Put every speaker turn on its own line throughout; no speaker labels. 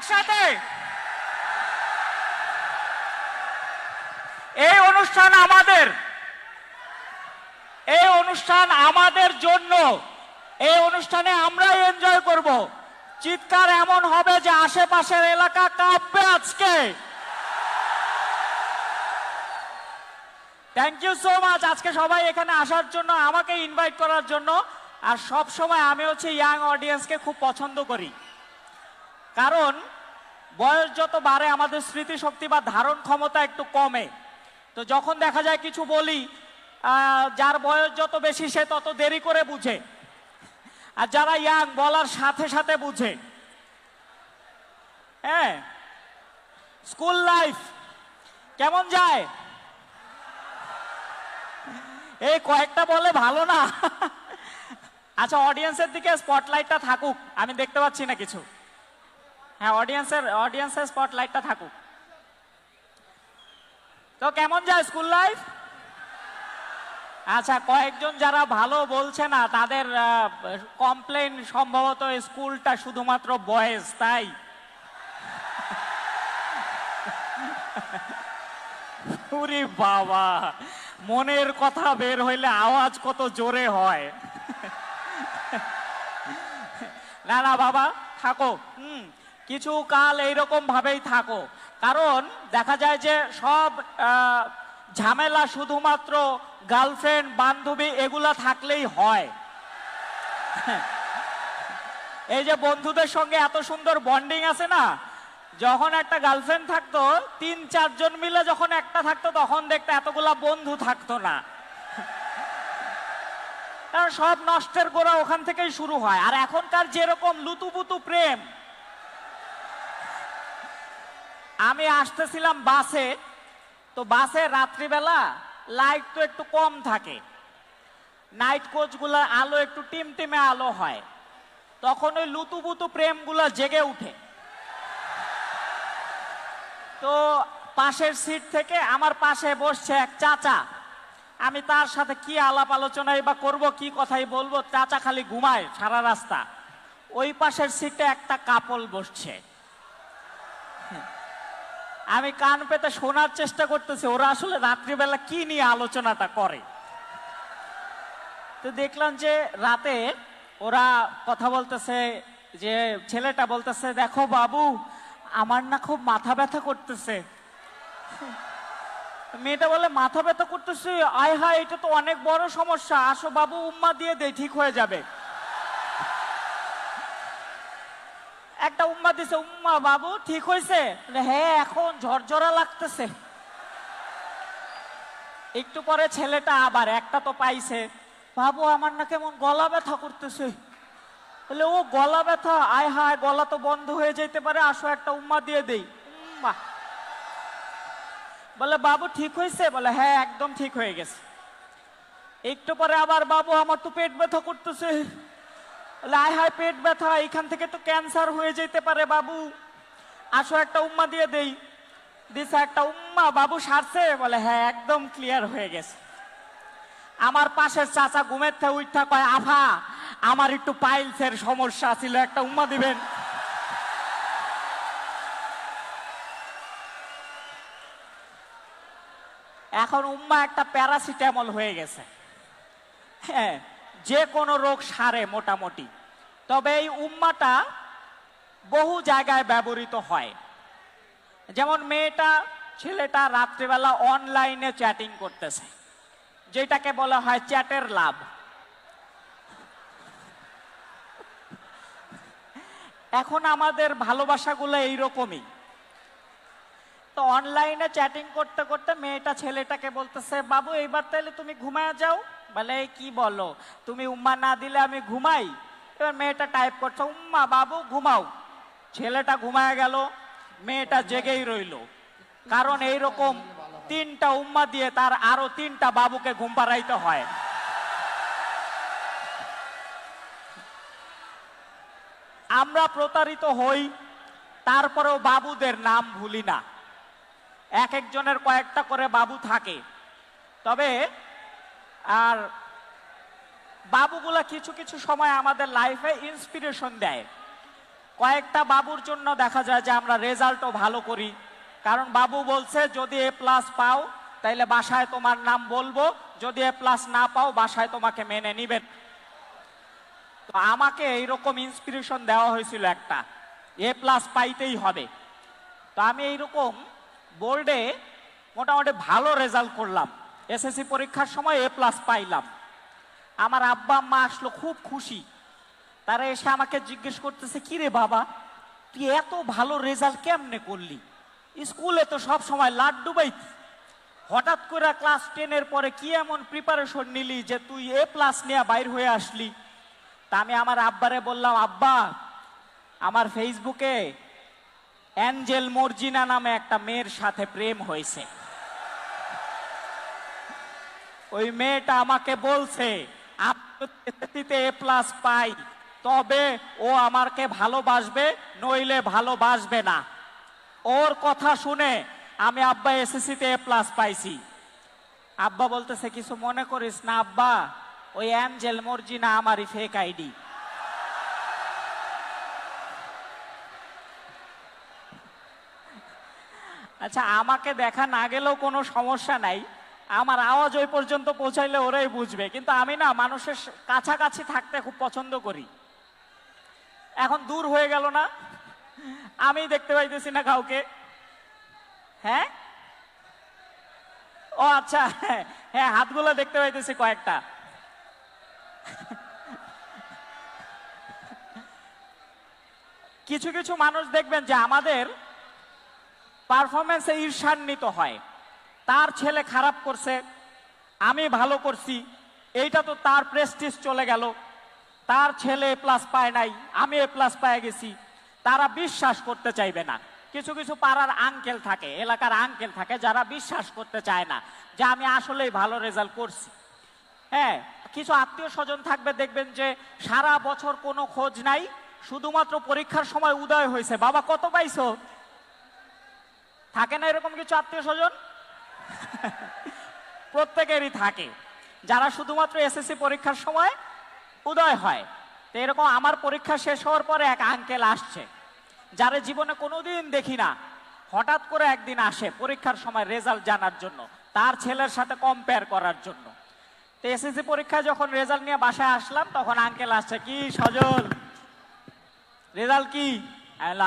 একসাথে। এই অনুষ্ঠান আমাদের। এই অনুষ্ঠান আমাদের জন্য। এই অনুষ্ঠানে আমরাই এনজয় করব। চিৎকার এমন হবে যে আশেপাশের এলাকা কাঁপবে আজকে। থ্যাংক ইউ সো মাচ আজকে সবাই এখানে আসার জন্য, আমাকে ইনভাইট করার জন্য। আর সব সময় আমি হচ্ছে ইয়াং অডিয়েন্সকে খুব পছন্দ করি। কারণ বয়স যত বাড়ে, আমাদের স্মৃতিশক্তি বা ধারণ ক্ষমতা একটু কমে। তো যখন দেখা যায় কিছু বলি যার বয়স যত বেশি, সে তত দেরি করে বুঝে। আর যারা ইয়াং, বলার সাথে সাথে বুঝে। হ্যাঁ? স্কুল লাইফ কেমন যায়? এই কয়েকটা বলে ভালো না। আচ্ছা অডিয়েন্সের দিকে স্পটলাইটটা থাকুক, আমি দেখতে পাচ্ছি না কিছু। হ্যাঁ অডিয়েন্সের অডিয়েন্সের স্পটলাইটটা থাকুক। তো কেমন যায় স্কুল লাইফ আচ্ছা কয়েকজন যারা ভালো বলছে না, তাদের কমপ্লেন সম্ভবত স্কুলটা শুধুমাত্র বয়েজ তাই? উরি বাবা, মনের কথা বের হইলে আওয়াজ কত জোরে হয়। না না, বাবা, থাকো। কিছু কাল এইরকম ভাবেই থাকো। কারণ দেখা যায় যে সব ঝামেলা শুধুমাত্র গার্লফ্রেন্ড বান্ধবী এগুলা থাকলেই হয়। এই যে বন্ধুদের সঙ্গে এত সুন্দর বন্ডিং আছে না, যখন একটা গার্লফ্রেন্ড থাকতো, তিন চারজন মিলে যখন একটা থাকতো, তখন দেখতে এতগুলা বন্ধু থাকতো না। কারণ সব নষ্টের গোড়া ওখান থেকেই শুরু হয়। আর এখনকার যেরকম লুতুপুতু প্রেম আমি আসতেছিলাম বাসে, তো বাসে রাত্রিবেলা লাইট তো একটু কম থাকে। নাইট কোচগুলোর আলো একটু টিমটিমে আলো হয়। তখন ওই লুতুপুতু প্রেমগুলো জেগে উঠে। তো পাশের সিট থেকে আমার পাশে বসছে এক চাচা। আমি তার সাথে কি আলাপ আলোচনাই বা করব, কি কথাই বলব, চাচা খালি ঘুমায় সারা রাস্তা। ওই পাশের সিটে একটা কাপল বসছে। আমি কান পেতে শোনার চেষ্টা করতেছি, ওরা আসলে রাত্রিবেলা কি নিয়ে আলোচনাটা করে? তো দেখলাম যে রাতে ওরা কথা বলতেছে, যে ছেলেটা বলতেছে, দেখো বাবু, আমার না খুব মাথা ব্যথা করতেছে। মেয়েটা বলে, মাথা ব্যথা করতেছে? আয় হায়, এটা তো অনেক বড় সমস্যা। আসো বাবু, উম্মা দিয়ে দে, ঠিক হয়ে যাবে। একটা উম্মা দিছে, উম্মা বাবু, ঠিক হয়েছে হ্যাঁ এখন ঝরঝরা লাগতেছে। একটু পরে ছেলেটা আবার, একটা তো পাইছে। বাবু, আমার না কেমন গলা ব্যথা করতেছে। বলে, ও, গলা ব্যথা? আয় হায়, গলা তো বন্ধ হয়ে যেতে পারে, আসো একটা উম্মা দিয়ে দেই। উম্মা। বলে, বাবু, ঠিক হয়েছে বলে হ্যাঁ একদম ঠিক হয়ে গেছে। একটু পরে আবার, বাবু, আমার তো পেট ব্যথা করতেছে। হায় পেট ব্যথা, এখান থেকে তো ক্যান্সার হয়ে যেতে পারে বাবু। আসো একটা উম্মা দিয়ে দেই। দিছে একটা উম্মা, বাবু সারছে? বলে হ্যাঁ একদম ক্লিয়ার হয়ে গেছে। আমার পাশের চাচা ঘুমের থেকে উঠা কয়, আফা, আমার একটু পাইলসের সমস্যা ছিল, একটা উম্মা দিবেন? এখন উম্মা একটা প্যারাসিটামল হয়ে গেছে। হ্যাঁ যে কোনো রোগ সারে মোটামুটি। তবে এই উম্মাটা বহু জায়গায় ব্যবহৃত হয়। যেমন মেয়েটা, ছেলেটা রাত্রিবেলা অনলাইনে চ্যাটিং করতেছে, যেটাকে বলা হয় চ্যাটের লাভ। এখন আমাদের ভালোবাসাগুলো এইরকমই। তো অনলাইনে চ্যাটিং করতে করতে মেয়েটা, ছেলেটাকে বলতেছে, বাবু, এইবার তাহলে তুমি ঘুমায় যাও। বলে, কি বলো? তুমি উম্মা না দিলে আমি ঘুমাই? এবার মেয়েটা টাইপ করছে, উম্মা বাবু, ঘুমাও। ছেলেটা ঘুমায় গেল, মেয়েটা জেগেই রইল। কারণ এইরকম তিনটা উম্মা দিয়ে তার আরও তিনটা বাবুকে ঘুম পাড়াইতে হয়। আমরা প্রতারিত হই, তারপরেও বাবুদের নাম ভুলি না। এক একজনের কয়েকটা করে বাবু থাকে। তবে আর বাবুগুলা কিছু কিছু সময় আমাদের লাইফে ইন্সপিরেশন দেয়। কয়েকটা বাবুর জন্য দেখা যায় যে আমরা রেজাল্টও ভালো করি। কারণ বাবু বলছে, যদি এ প্লাস পাও, তাইলে বাসায় তোমার নাম বলব। যদি এ প্লাস না পাও, বাসায় তোমাকে মেনে নিবেন। তো আমাকে এইরকম ইন্সপিরেশন দেওয়া হয়েছিল একটা। এ প্লাস পাইতেই হবে। তো আমি এইরকম বোর্ডে মোটামুটি ভালো রেজাল্ট করলাম। এসএসসি পরীক্ষার সময় এ প্লাস পাইলাম। আমার আব্বা আম্মা আসলো খুব খুশি। তারা এসে আমাকে জিজ্ঞেস করতেছে কি রে বাবা, তুই এত ভালো রেজাল্ট কেমনে করলি? স্কুলে তো সব সময় লাড্ডু বাই হঠাৎ করে ক্লাস টেনের পরে কি এমন প্রিপারেশন নিলি যে তুই এ প্লাস নিয়ে বাইর হয়ে আসলি? তা আমি আমার আব্বারে বললাম, আব্বা, আমার ফেসবুকে অ্যাঞ্জেল মর্জিনা নামে একটা মেয়ের সাথে প্রেম হয়েছে। ওই মেয়েটা আমাকে বলছে আপনিতে এ প্লাস পাই, তবে ও আমাকে ভালোবাসবে, নইলে ভালোবাসবে না। ওর কথা শুনে আমি আব্বা এসএসসিতে এ প্লাস পাইছি। আব্বা বলতেছে, কিছু মনে করিস না আব্বা, ওই অ্যাঞ্জেল মর্জিনা আমারই ফেক আইডি আচ্ছা আমাকে দেখা না গেলেও কোনো সমস্যা নাই। আমার আওয়াজ ওই পর্যন্ত পৌঁছাইলে ওরাই বুঝবে। কিন্তু আমি না মানুষের কাছাকাছি থাকতে খুব পছন্দ করি। এখন দূর হয়ে গেল না। আমি দেখতে পাইতেছি না কাউকে। হ্যাঁ? ও আচ্ছা হ্যাঁ, হাতগুলো দেখতে পাইতেছি কয়েকটা। কিছু কিছু মানুষ দেখবেন যে আমাদের পারফরমেন্সে ঈর্ষান্বিত হয়। তার ছেলে খারাপ করছে, আমি ভালো করছি, এইটা তো তার প্রেস্টিজ চলে গেল। তার ছেলে প্লাস পায় নাই, আমি এ প্লাস পেয়ে গেছি, তারা বিশ্বাস করতে চাইবে না। কিছু কিছু পাড়ার আঙ্কেল থাকে, এলাকার আঙ্কেল থাকে, যারা বিশ্বাস করতে চায় না যে আমি আসলেই ভালো রেজাল্ট করছি। হ্যাঁ কিছু আত্মীয় স্বজন থাকবে, দেখবেন যে সারা বছর কোনো খোঁজ নাই, শুধুমাত্র পরীক্ষার সময় উদয় হয়েছে। বাবা, কত পাইছো? থাকে না এরকম কিছু আত্মীয় স্বজন? প্রত্যেকেরই থাকে। যারা শুধুমাত্র এসএসসি পরীক্ষার সময় উদয় হয়, তো এরকম আমার পরীক্ষা শেষ হওয়ার পরে এক আঙ্কেল আসছে, যারা জীবনে কোনোদিন দেখি না। হঠাৎ করে একদিন আসে পরীক্ষার সময় রেজাল্ট জানার জন্য, তার ছেলের সাথে কম্পেয়ার করার জন্য। তো এসএসসি পরীক্ষায় যখন রেজাল্ট নিয়ে বাসায় আসলাম, তখন আঙ্কেল আসছে, কি সজল? রেজাল্ট কি?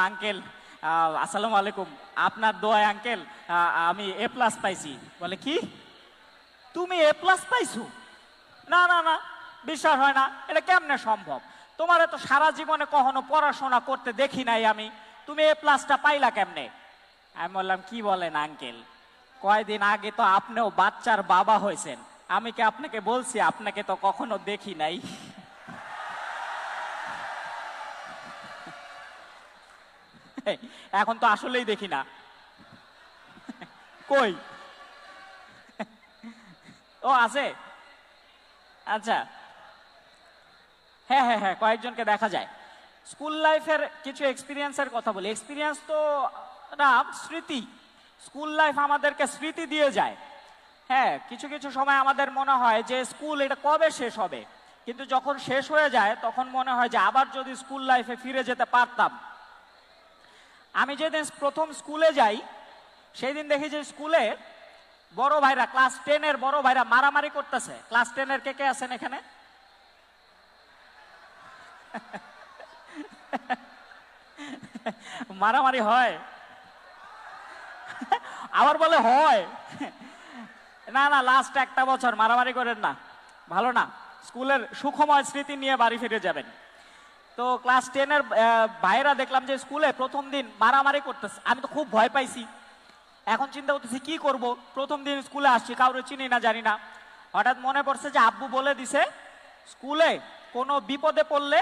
আঙ্কেল আসসালামু আলাইকুম। আপনার দোয়ায় আঙ্কেল আমি এ প্লাস পাইছি। বলে, কি? তুমি এ প্লাস পাইছো? না না না, বিশ্বাস হয় না। এটা কেমনে সম্ভব? তোমার তো সারা জীবনে কখনো পড়াশোনা করতে দেখি নাই আমি। তুমি এ প্লাসটা পাইলা কেমনে? আমি বললাম, কি বলেন আঙ্কেল? কয়দিন আগে তো আপনিও বাচ্চার বাবা হয়েছেন। আমি কি আপনাকে বলছি, আপনাকে তো কখনো দেখি নাই? এখন তো আসলেই দেখি না। কই? ও, আছে? আচ্ছা। হ্যাঁ হ্যাঁ হ্যাঁ কয়েকজনকে দেখা যায়। স্কুল লাইফের কিছু এক্সপিরিয়েন্সের কথা বলি। এক্সপিরিয়েন্স তো, না, স্মৃতি। স্কুল লাইফ আমাদেরকে স্মৃতি দিয়ে যায়। হ্যাঁ কিছু কিছু সময় আমাদের মনে হয় যে স্কুল এটা কবে শেষ হবে? কিন্তু যখন শেষ হয়ে যায়, তখন মনে হয় যে আবার যদি স্কুল লাইফে ফিরে যেতে পারতাম। আমি যেদিন প্রথম স্কুলে যাই সেই দিন দেখি যে স্কুলে বড় ভাইরা, ক্লাস টেনের বড় ভাইরা মারামারি করতেছে। ক্লাস টেনের কে কে আছেন এখানে? মারামারি হয়। আবার বলে হয়। না না লাস্ট একটা বছর মারামারি করেন না। ভালো না। স্কুলের সুখময় স্মৃতি নিয়ে বাড়ি ফিরে যাবেন। তো ক্লাস টেনের ভাইরা দেখলাম যে স্কুলে প্রথম দিন মারামারি করতেছে। আমি তো খুব ভয় পাইছি। এখন চিন্তা করতেছি, কি করব? প্রথম দিন স্কুলে আসছি, কাউরে চিনি না, জানি না। হঠাৎ মনে পড়ছে যে আব্বু বলে দিছে স্কুলে কোনো বিপদে পড়লে,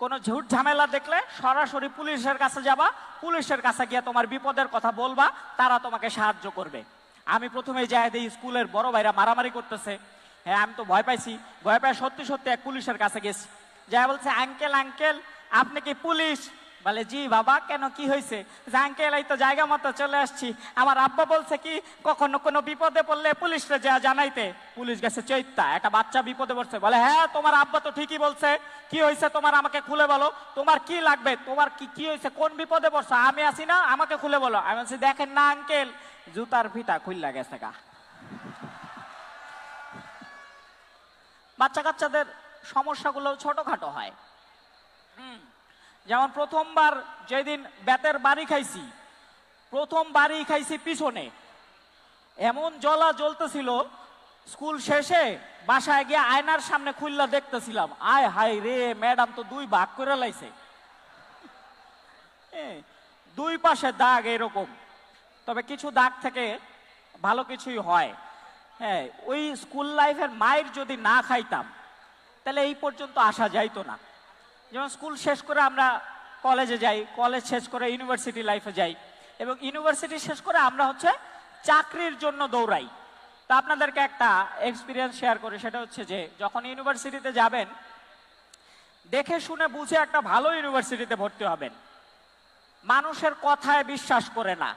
কোনো ঝুট ঝামেলা দেখলে সরাসরি পুলিশের কাছে যাবা, পুলিশের কাছে গিয়ে তোমার বিপদের কথা বলবা, তারা তোমাকে সাহায্য করবে। আমি প্রথমে যাই দিই স্কুলের বড় ভাইরা মারামারি করতেছে। হ্যাঁ আমি তো ভয় পাইছি। ভয় পাই সত্যি সত্যি এক পুলিশের কাছে গেছি। যা বলছে, আঙ্কেল আঙ্কেল, আপনি কি পুলিশ? বলে, জি বাবা, কেন, কি হয়েছে? যে, আঙ্কেল, এই তো জায়গা মতো চলে আসছি। আমার আব্বা বলছে কি, কখনো কোনো বিপদে পড়লে পুলিশরে যা জানাইতে। পুলিশ গেছে চৈত্যা একটা বাচ্চা বিপদে পড়ছে। বলে হ্যাঁ তোমার আব্বা তো ঠিকই বলছে। কি হয়েছে তোমার, আমাকে খুলে বলো। তোমার কি লাগবে? তোমার কি কি হয়েছে? কোন বিপদে পড়ছো? আমি আসি না, আমাকে খুলে বলো। আমি বলছি, দেখেন না, আঙ্কেল, জুতার ফিতা খুললা গেছে গা। বাচ্চা কাচ্চাদের সমস্যাগুলো ছোটখাটো হয়। যেমন প্রথমবার যেদিন বেতের বাড়ি খাইছি, প্রথম বাড়ি খাইছি পিছনে। এমন জ্বলা জ্বলতেছিল, স্কুল শেষে বাসায় গিয়ে আয়নার সামনে খুললা দেখতেছিলাম। আয় হাই রে, ম্যাডাম তো দুই ভাগ করে লাইছে। দুই পাশে দাগ এরকম। তবে কিছু দাগ থেকে ভালো কিছুই হয়। হ্যাঁ ওই স্কুল লাইফের মায়ের যদি না খাইতাম তাহলে এই পর্যন্ত আসা যাইতো না। যেমন স্কুল শেষ করে আমরা কলেজে যাই, কলেজ শেষ করে ইউনিভার্সিটি লাইফে যাই এবং ইউনিভার্সিটি শেষ করে আমরা হচ্ছে চাকরির জন্য দৌড়াই। তা আপনাদেরকে একটা এক্সপিরিয়েন্স শেয়ার করি, সেটা হচ্ছে যে যখন ইউনিভার্সিটিতে যাবেন, দেখে শুনে বুঝে একটা ভালো ইউনিভার্সিটিতে ভর্তি হবেন। মানুষের কথায় বিশ্বাস করে না।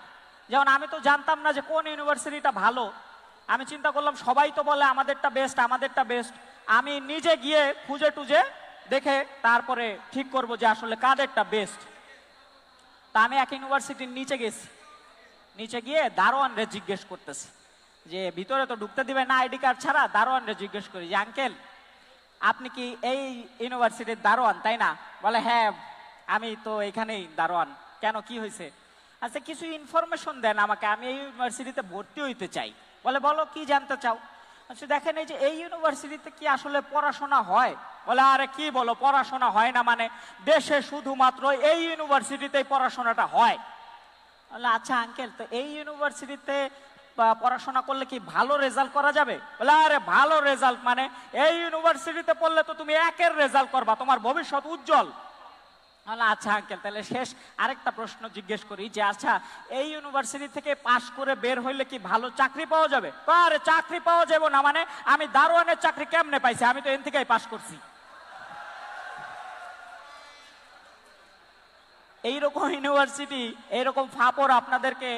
যেমন আমি তো জানতাম না যে কোন ইউনিভার্সিটিটা ভালো। আমি চিন্তা করলাম সবাই তো বলে আমাদেরটা বেস্ট আমাদেরটা বেস্ট আমি নিজে গিয়ে খুঁজে টুজে দেখে তারপরে ঠিক করব যে আসলে কাদেরটা বেস্ট তা আমি এক ইউনিভার্সিটির নিচে গেছি। নিচে গিয়ে দারোয়ানরে জিজ্ঞেস করতেছি যে, ভিতরে তো ঢুকতে দিবে না আইডি কার্ড ছাড়া? দারোয়ানরে জিজ্ঞেস করি যে, আঙ্কেল, আপনি কি এই ইউনিভার্সিটির দারোয়ান, তাই না? বলে হ্যাঁ আমি তো এখানেই দারোয়ান। কেন, কি হয়েছে? আচ্ছা কিছু ইনফরমেশন দেন আমাকে, আমি এই ইউনিভার্সিটিতে ভর্তি হইতে চাই। বলে, বলো, কি জানতে চাও? আচ্ছা দেখেন এই যে এই ইউনিভার্সিটিতে কি আসলে পড়াশোনা হয়? বলে, আরে কি বলো, পড়াশোনা হয় না মানে দেশে শুধুমাত্র এই ইউনিভার্সিটিতেই পড়াশোনাটা হয়। বলে আচ্ছা আঙ্কেল তো এই ইউনিভার্সিটিতে পড়াশোনা করলে কি ভালো রেজাল্ট করা যাবে? বলে, আরে ভালো রেজাল্ট মানে এই ইউনিভার্সিটিতে পড়লে তো তুমি একের রেজাল্ট করবা, তোমার ভবিষ্যৎ উজ্জ্বল। বলে আচ্ছা আঙ্কেল, তাহলে শেষ আরেকটা প্রশ্ন জিজ্ঞেস করি যে আচ্ছা এই ইউনিভার্সিটি থেকে পাশ করে বের হইলে কি ভালো চাকরি পাওয়া যাবে? আরে, চাকরি পাওয়া যাবে না মানে আমি দারোয়ানের চাকরি কেমনে পাইছি? আমি তো এন থেকেই পাশ করছি। এইরকম ইউনিভার্সিটি এইরকম ফাপড় আপনাদেরকে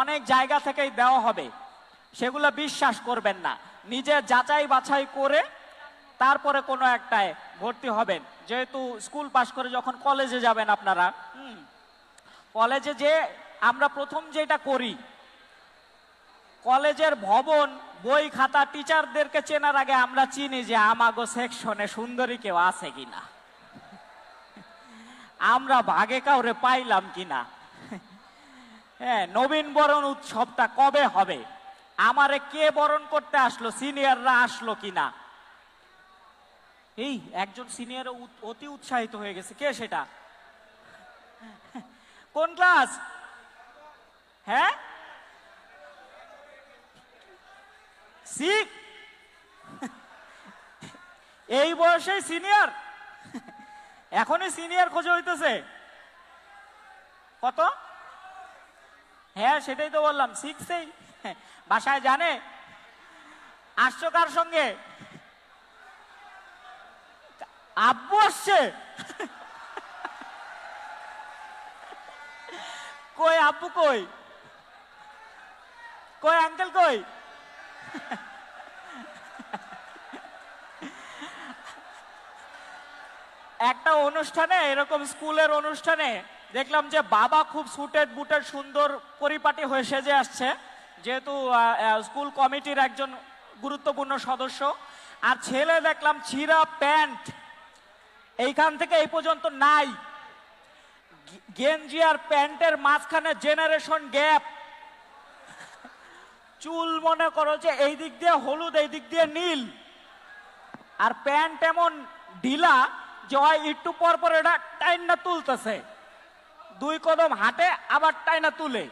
অনেক জায়গা থেকেই দেওয়া হবে। সেগুলো বিশ্বাস করবেন না। নিজে যাচাই বাছাই করে তারপরে কোনো একটায় ভর্তি হবেন। যেহেতু স্কুল পাশ করে যখন কলেজে যাবেন আপনারা কলেজে যে আমরা প্রথম যেটা করি, কলেজের ভবন, বই খাতা টিচারদেরকে চেনার আগে আমরা চিনি যে আমাগো সেকশনে সুন্দরী কেউ আছে কিনা। আমরা ভাগে কাউরে পাইলাম কিনা। হ্যাঁ নবীন বরণ উৎসবটা কবে হবে? আমারে কে বরণ করতে আসলো? সিনিয়ররা আসলো কিনা? এই, একজন সিনিয়র অতি উৎসাহিত হয়ে গেছে। কে সেটা? কোন ক্লাস? হ্যাঁ? এই বয়সে সিনিয়র এখনই সিনিয়র খোঁজা হইতেছে। কত? হ্যাঁ সেটাই তো বললাম। সিক্সেই বাসায় জানে? আসছো কার সঙ্গে? আব্বু আসছে। কই আব্বু কই? কই আঙ্কেল কই? একটা অনুষ্ঠানে, এরকম স্কুলের অনুষ্ঠানে দেখলাম যে বাবা খুব সুটেড বুটেড সুন্দর পরিপাটি হয়ে সেজে আসছে। যেহেতু স্কুল কমিটির একজন গুরুত্বপূর্ণ সদস্য। আর ছেলে দেখলাম ছিঁড়া প্যান্ট। এইখান থেকে এই পর্যন্ত নাই। গেঞ্জি আর প্যান্টের মাঝখানে জেনারেশন গ্যাপ চুল মনে করো যে এই দিক দিয়ে হলুদ, এই দিক দিয়ে নীল। আর প্যান্ট এমন ঢিলা যে হয় একটু পর পর এটা টাইনা তুলতেছে। দুই কদম হাঁটে, আবার টাইনা তুলে।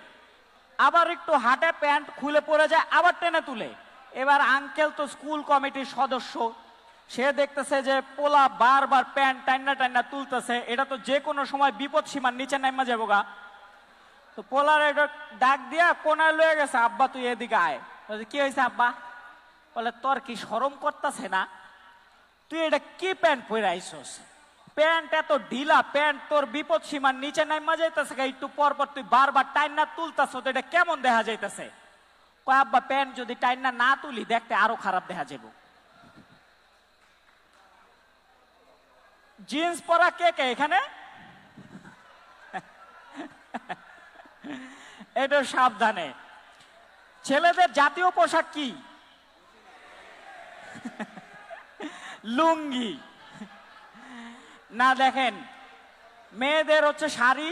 আবার একটু হাঁটে, প্যান্ট খুলে পড়ে যায়, আবার টেনে তুলে। এবার আঙ্কেল তো স্কুল কমিটির সদস্য। সে দেখতেছে যে পোলা বারবার প্যান্ট টাইনা টাইনা তুলতেছে। এটা তো যে কোনো সময় বিপদ সীমার নিচে নামা যাব গা। তো পোলার এটা ডাক দিয়া কোনায় লয়ে গেছে আব্বা তুই এদিকে আয়। বলছে, কি হয়েছে আব্বা? বলে তোর কি সরম করতেছে না? তুই এটা কি প্যান্ট পরে আইসস প্যান্ট এত ঢিলা প্যান্ট তোর বিপদ সীমার নিচে নাইমা যাইতেছে গা, একটু পর পর তুই বারবার টাইন তুলতাছ তো এটা কেমন দেখা যাইতেছে? কয় আব্বা প্যান্ট যদি টাইন না তুলি দেখতে আরও খারাপ দেখা যাব জিন্স পরা কে কে এখানে? এটা সাবধানে। ছেলেদের জাতীয় পোশাক কি? লুঙ্গি। না, দেখেন, মেয়েদের হচ্ছে শাড়ি,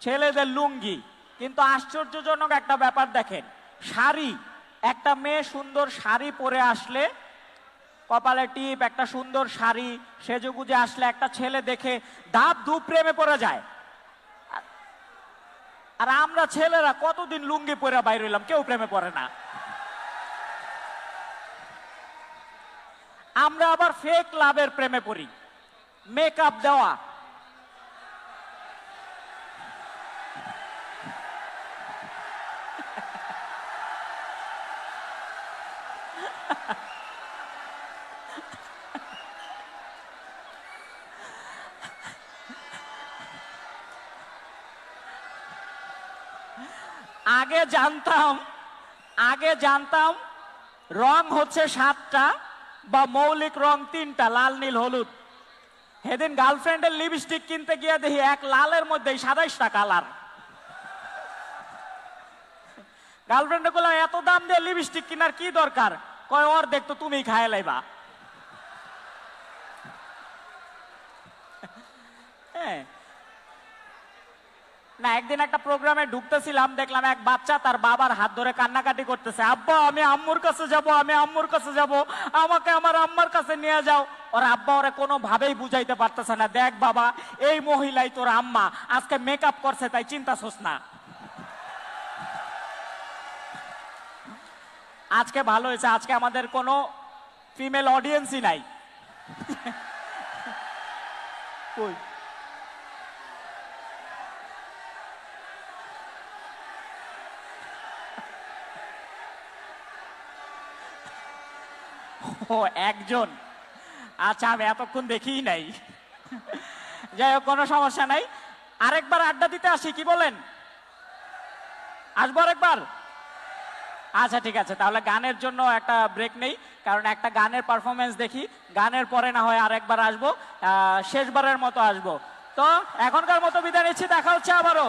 ছেলেদের লুঙ্গি। কিন্তু আশ্চর্যজনক একটা ব্যাপার দেখেন, শাড়ি, একটা মেয়ে সুন্দর শাড়ি পরে আসলে কপালে টিপ, একটা সুন্দর শাড়ি সেজেগুজে আসলে একটা ছেলে দেখে ধাপ ধূপ প্রেমে পড়ে যায়। আর- আমরা ছেলেরা কতদিন লুঙ্গি পরে বাইরে হইলাম, কেউ প্রেমে পড়ে না। আমরা আবার ফেক লাভের প্রেমে পড়ি। মেকআপ দেওয়া আগে জানতাম আগে জানতাম রং হচ্ছে সাতটা বা মৌলিক রং তিনটা, লাল, নীল, হলুদ। সেদিন গার্লফ্রেন্ডের লিপস্টিক কিনতে গিয়ে দেখি এক লালের মধ্যে সাতাইশটা কালার। গার্লফ্রেন্ডে গুলো এত দাম দিয়ে লিপস্টিক কেনার কি দরকার? কয় ওর দেখতো তুমি খায় লাইবা। হ্যাঁ না, একদিন একটা প্রোগ্রামে ঢুকতেছিলাম, দেখলাম এক বাচ্চা তার বাবার হাত ধরে কান্নাকাটি করতেছে। আব্বা, আমি আম্মুর কাছে যাব, আমি আম্মুর কাছে যাব, আমাকে আমার আম্মার কাছে নিয়ে যাও। ওর আব্বা ওরে কোনো ভাবেই বুঝাইতে পারতেছে না। দেখ বাবা, এই মহিলাই তোর আম্মা, আজকে মেকআপ করছে, তাই চিন্তা ছোস না। আজকে ভালো হয়েছে, আজকে আমাদের কোনো ফিমেল অডিয়েন্সই নাই। কই? ও, একজন। আচ্ছা আমি এতক্ষণ দেখিই নাই। যাই হোক, কোনো সমস্যা নাই। আরেকবার আড্ডা দিতে আসি, কি বলেন? আসব আরেকবার? আচ্ছা ঠিক আছে। তাহলে গানের জন্য একটা ব্রেক নেই, কারণ একটা গানের পারফরমেন্স দেখি। গানের পরে না হয় আরেকবার আসব। শেষবারের মতো আসব। তো, এখনকার মতো বিদায় নিচ্ছি, দেখা হচ্ছে আবারও।